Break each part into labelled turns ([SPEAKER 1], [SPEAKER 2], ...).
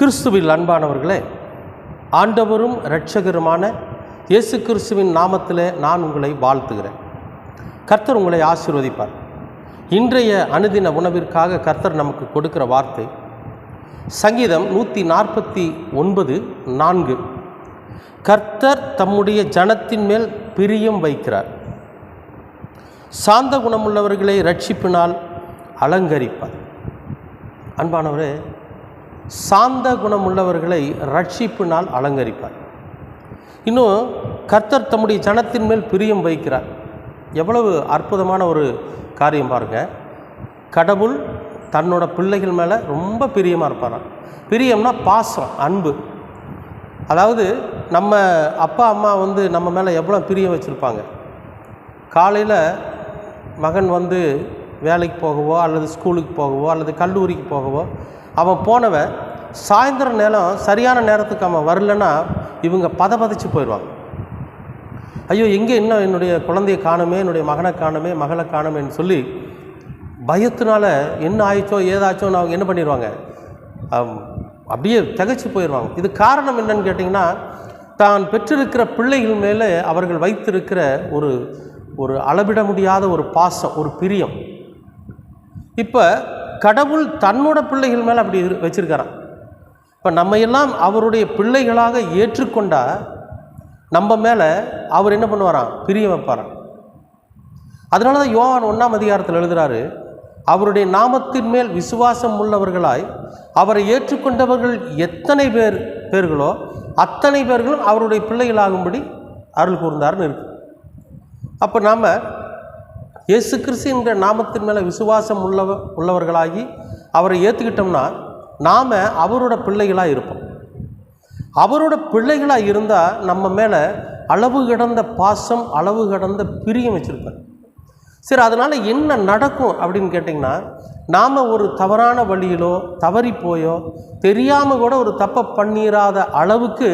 [SPEAKER 1] கிறிஸ்துவில் அன்பானவர்களே ஆண்டவரும் இரட்சகருமான இயேசு கிறிஸ்துவின் நாமத்திலே நான் உங்களை வாழ்த்துகிறேன். கர்த்தர் உங்களை ஆசீர்வதிப்பார். இன்றைய அனுதின உணவிற்காக கர்த்தர் நமக்கு கொடுக்கிற வார்த்தை சங்கீதம் நூற்றி நாற்பத்தி ஒன்பது நான்கு. கர்த்தர் தம்முடைய ஜனத்தின் மேல் பிரியம் வைக்கிறார். சாந்த குணமுள்ளவர்களை ரட்சிப்பினால் அலங்கரிப்பார். அன்பானவரே சாந்த குணம் உள்ளவர்களை ரட்சிப்பினால் அலங்கரிப்பார். இன்னும் கர்த்தர் தம்முடைய ஜனத்தின் மேல் பிரியம் வைக்கிறார். எவ்வளவு அற்புதமான ஒரு காரியம் பாருங்க. கடவுள் தன்னோட பிள்ளைகள் மேலே ரொம்ப பிரியமாக இருப்பாராம். பிரியம்னா பாசம் அன்பு. அதாவது நம்ம அப்பா அம்மா வந்து நம்ம மேலே எவ்வளோ பிரியம் வச்சுருப்பாங்க. காலையில் மகன் வந்து வேலைக்கு போகவோ அல்லது ஸ்கூலுக்கு போகவோ அல்லது கல்லூரிக்கு போகவோ அவன் போனவன் சாயந்தர நேரம் சரியான நேரத்துக்கு அவன் வரலன்னா இவங்க பதபதிச்சு போயிடுவாங்க. ஐயோ எங்கே இன்னும் என்னுடைய குழந்தையை காணுமே என்னுடைய மகனை காணுமே மகளை காணுமேன்னு சொல்லி பயத்தினால என்ன ஆயிடுச்சோ ஏதாச்சோன்னு அவங்க என்ன பண்ணிடுவாங்க? அம், அப்படியே திகைச்சு போயிடுவாங்க. இது காரணம் என்னன்னு கேட்டிங்கன்னா தான் பெற்றிருக்கிற பிள்ளைகள் மேலே அவர்கள் வைத்திருக்கிற ஒரு ஒரு அளவிட முடியாத ஒரு பாசம் ஒரு பிரியம். இப்போ கடவுள் தன்னோட பிள்ளைகள் மேலே அப்படி வச்சுருக்காராம். இப்போ நம்ம எல்லாம் அவருடைய பிள்ளைகளாக ஏற்றுக்கொண்டால் நம்ம மேலே அவர் என்ன பண்ணுவாராம்? பிரிய வைப்பாராம். அதனால தான் யோவான் ஒன்றாம் அதிகாரத்தில் எழுதுறாரு அவருடைய நாமத்தின் மேல் விசுவாசம் உள்ளவர்களாய் அவரை ஏற்றுக்கொண்டவர்கள் எத்தனை பேர் பேர்களோ அத்தனை பேர்களும் அவருடைய பிள்ளைகளாகும்படி அருள் கூர்ந்தார்னு இருக்கு. அப்போ நாம் இயேசு கிறிஸ்து என்ற நாமத்தின் மேலே விசுவாசம் உள்ளவ உள்ளவர்களாகி அவரை ஏற்றுக்கிட்டோம்னா நாம் அவரோட பிள்ளைகளாக இருப்போம். அவரோட பிள்ளைகளாக இருந்தால் நம்ம மேலே அளவு கடந்த பாசம் அளவு கடந்த பிரியம் வச்சுருப்பார். சரி அதனால் என்ன நடக்கும் அப்படின்னு கேட்டிங்கன்னா நாம் ஒரு தவறான வழியிலோ தவறி போயோ தெரியாமல் கூட ஒரு தப்பை பண்ணிராத அளவுக்கு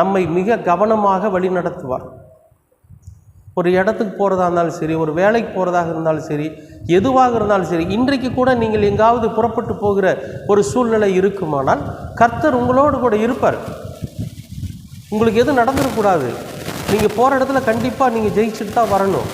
[SPEAKER 1] நம்மை மிக கவனமாக வழி நடத்துவார் ஒரு இடத்துக்கு போகிறதா இருந்தாலும் சரி ஒரு வேலைக்கு போகிறதாக இருந்தாலும் சரி எதுவாக இருந்தாலும் சரி இன்றைக்கு கூட நீங்கள் எங்காவது புறப்பட்டு போகிற ஒரு சூழ்நிலை இருக்குமானால் கர்த்தர் உங்களோடு கூட இருப்பார். உங்களுக்கு எதுவும் நடந்துடக்கூடாது நீங்கள் போகிற இடத்துல கண்டிப்பாக நீங்கள் ஜெயிச்சுட்டு தான் வரணும்.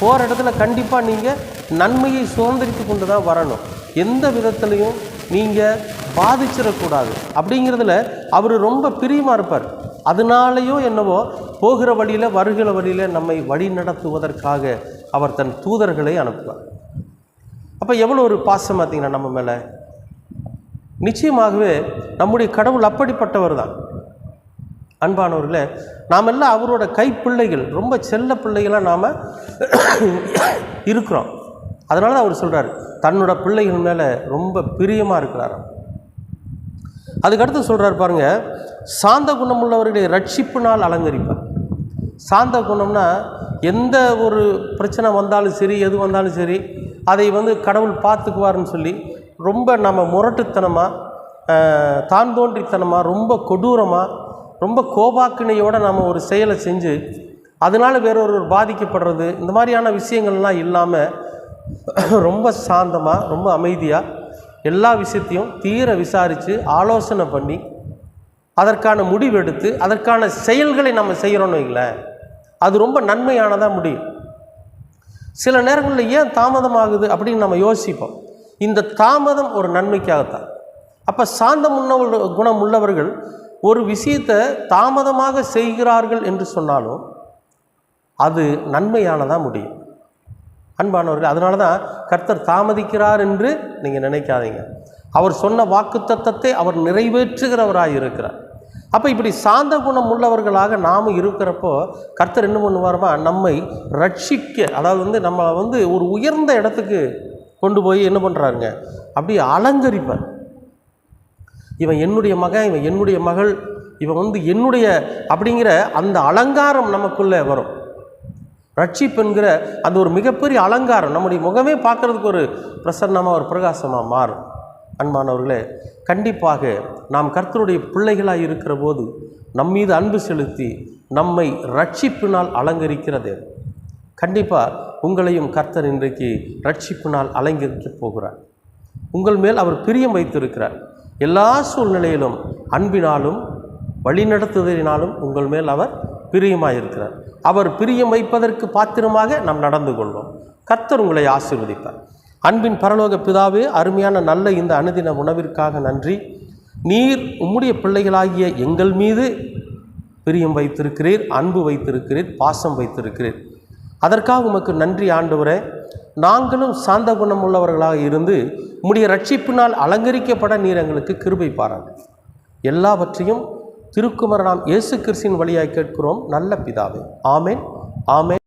[SPEAKER 1] போகிற இடத்துல கண்டிப்பாக நீங்கள் நன்மையை சுதந்திரித்து கொண்டு தான் வரணும். எந்த விதத்துலையும் நீங்கள் பாதிச்சிடக்கூடாது. அப்படிங்கிறதுல அவர் ரொம்ப பிரியமாக இருப்பார். அதனாலேயோ என்னவோ போகிற வழியில் வருகிற வழியில் நம்மை வழி நடத்துவதற்காக அவர் தன் தூதர்களை அனுப்புவார். அப்போ எவ்வளோ ஒரு பாசம் பார்த்தீங்கன்னா நம்ம மேலே? நிச்சயமாகவே நம்முடைய கடவுள் அப்படிப்பட்டவர் தான். அன்பானவர்களே நாம் எல்லாம் அவரோட கைப்பிள்ளைகள் ரொம்ப செல்ல பிள்ளைகளாக நாம் இருக்கிறோம். அதனால தான் அவர் சொல்கிறார் தன்னோட பிள்ளைகள் மேலே ரொம்ப பிரியமாக இருக்கிறார் அதுக்கடுத்து சொல்கிறார் பாருங்கள் சாந்த குணமுள்ளவர்களை நாள் அலங்கரிப்பார். சாந்த குணம்னா எந்த ஒரு பிரச்சனை வந்தாலும் சரி எது வந்தாலும் சரி அதை வந்து கடவுள் பார்த்துக்குவாருன்னு சொல்லி ரொம்ப நம்ம முரட்டுத்தனமாக தான் தோன்றித்தனமாக ரொம்ப கொடூரமாக ரொம்ப கோபாக்கினையோடு நம்ம ஒரு செயலை செஞ்சு அதனால் வேறொருவர் பாதிக்கப்படுறது இந்த மாதிரியான விஷயங்கள்லாம் இல்லாமல் ரொம்ப சாந்தமாக ரொம்ப அமைதியாக எல்லா விஷயத்தையும் தீர விசாரித்து ஆலோசனை பண்ணி அதற்கான முடிவெடுத்து அதற்கான செயல்களை நம்ம செய்கிறோன்னு வைங்களேன். அது ரொம்ப நன்மையானதாக முடியும். சில நேரங்களில் ஏன் தாமதமாகுது அப்படின்னு நம்ம யோசிப்போம். இந்த தாமதம் ஒரு நன்மைக்காகத்தான். அப்போ சாந்தம் உள்ள குணம் உள்ளவர்கள் ஒரு விஷயத்தை தாமதமாக செய்கிறார்கள் என்று சொன்னாலும் அது நன்மையானதாக முடியும். அன்பானவர்கள் அதனால தான் கர்த்தர் தாமதிக்கிறார் என்று நீங்கள் நினைக்காதீங்க. அவர் சொன்ன வாக்குத்தத்தத்தை அவர் நிறைவேற்றுகிறவராக இருக்கிறார் அப்போ இப்படி சாந்த குணம் உள்ளவர்களாக நாம் இருக்கிறப்போ கர்த்தர் என்ன பண்ணுவார்மா? நம்மை ரட்சிக்க அதாவது வந்து நம்ம வந்து ஒரு உயர்ந்த இடத்துக்கு கொண்டு போய் என்ன பண்ணுறாருங்க அப்படி அலங்கரிப்பார். இவன் என்னுடைய மகன் இவன் என்னுடைய மகள் இவன் வந்து என்னுடைய அப்படிங்கிற அந்த அலங்காரம் நமக்குள்ளே வரும். ரட்சிப்புங்கிற அந்த ஒரு மிகப்பெரிய அலங்காரம் நம்முடைய முகமே பார்க்கறதுக்கு ஒரு பிரசன்னமாக ஒரு பிரகாசமாக மாறும். அன்பானவர்களே கண்டிப்பாக நாம் கர்த்தருடைய பிள்ளைகளாக இருக்கிற போது நம் மீது அன்பு செலுத்தி நம்மை ரட்சிப்பினால் அலங்கரிக்கிறது. கண்டிப்பாக உங்களையும் கர்த்தர் இன்றைக்கு ரட்சிப்பினால் அலங்கரிக்கப் போகிறார். உங்கள் மேல் அவர் பிரியம் வைத்திருக்கிறார். எல்லா சூழ்நிலையிலும் அன்பினாலும் வழிநடத்துதலினாலும் உங்கள் மேல் அவர் பிரியமாக இருக்கிறார். அவர் பிரியம் வைப்பதற்கு பாத்திரமாக நாம் நடந்து கொள்வோம். கர்த்தர் உங்களை ஆசீர்வதிப்பார். அன்பின் பரலோக பிதாவே அருமையான நல்ல இந்த அனுதின உணவிற்காக நன்றி. நீர் உம்முடைய பிள்ளைகளாகிய எங்கள் மீது பிரியம் வைத்திருக்கிறீர் அன்பு வைத்திருக்கிறீர் பாசம் வைத்திருக்கிறீர். அதற்காக உமக்கு நன்றி ஆண்டவரே. நாங்களும் சாந்த குணம் உள்ளவர்களாக இருந்து உம்முடைய ரட்சிப்பினால் அலங்கரிக்கப்பட நீர் எங்களுக்கு கிருபை பாராட்டு. எல்லாவற்றையும் திருக்குமரனாம் இயேசு கிறிஸ்தின் வழியாக கேட்கிறோம் நல்ல பிதாவே. ஆமேன் ஆமேன்.